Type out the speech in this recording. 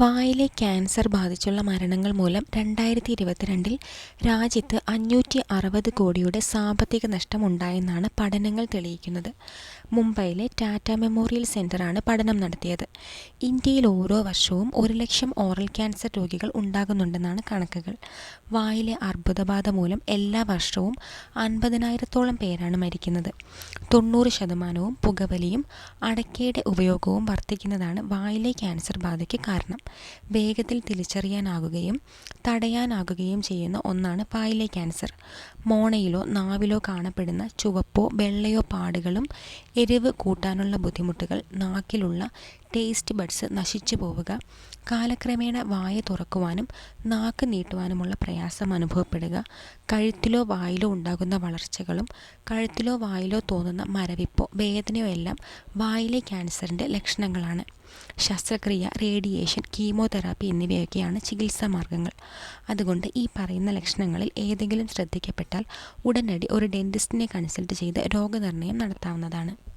വായിലെ ക്യാൻസർ ബാധിച്ചുള്ള മരണങ്ങൾ മൂലം രണ്ടായിരത്തി ഇരുപത്തിരണ്ടിൽ രാജ്യത്ത് അഞ്ഞൂറ്റി അറുപത് കോടിയുടെ സാമ്പത്തിക നഷ്ടമുണ്ടായെന്നാണ് പഠനങ്ങൾ തെളിയിക്കുന്നത്. മുംബൈയിലെ ടാറ്റ മെമ്മോറിയൽ സെന്ററാണ് പഠനം നടത്തിയത്. ഇന്ത്യയിൽ ഓരോ വർഷവും ഒരു ലക്ഷം ഓറൽ ക്യാൻസർ രോഗികൾ ഉണ്ടാകുന്നുണ്ടെന്നാണ് കണക്കുകൾ. വായിലെ അർബുദബാധ മൂലം എല്ലാ വർഷവും അൻപതിനായിരത്തോളം പേരാണ് മരിക്കുന്നത്. തൊണ്ണൂറ് ശതമാനവും പുകവലിയും അടക്കയുടെ ഉപയോഗവും വർദ്ധിക്കുന്നതാണ് വായിലെ ക്യാൻസർ ബാധയ്ക്ക് കാരണം. വേഗത്തിൽ തിരിച്ചറിയാനാകുകയും തടയാനാകുകയും ചെയ്യുന്ന ഒന്നാണ് പായിലെ ക്യാൻസർ. മോണയിലോ നാവിലോ കാണപ്പെടുന്ന ചുവപ്പോ വെള്ളയോ പാടുകളും എരിവ് കൂട്ടാനുള്ള ബുദ്ധിമുട്ടുകൾ നാക്കിലുള്ള ടേസ്റ്റ് ബഡ്സ് നശിച്ചു പോവുക കാലക്രമേണ വായ തുറക്കുവാനും നാക്ക് നീട്ടുവാനുമുള്ള പ്രയാസം അനുഭവപ്പെടുക കഴുത്തിലോ വായിലോ ഉണ്ടാകുന്ന വളർച്ചകളും കഴുത്തിലോ വായിലോ തോന്നുന്ന മരവിപ്പോ വേദനയോ എല്ലാം വായിലെ ക്യാൻസറിന്റെ ലക്ഷണങ്ങളാണ്. ശസ്ത്രക്രിയ റേഡിയേഷൻ കീമോതെറാപ്പി എന്നിവയൊക്കെയാണ് ചികിത്സാ മാർഗങ്ങൾ. അതുകൊണ്ട് ഈ പറയുന്ന ലക്ഷണങ്ങളിൽ ഏതെങ്കിലും ശ്രദ്ധിക്കപ്പെട്ടാൽ ഉടനടി ഒരു ഡെന്റിസ്റ്റിനെ കൺസൾട്ട് ചെയ്ത് രോഗനിർണയം നടത്താവുന്നതാണ്.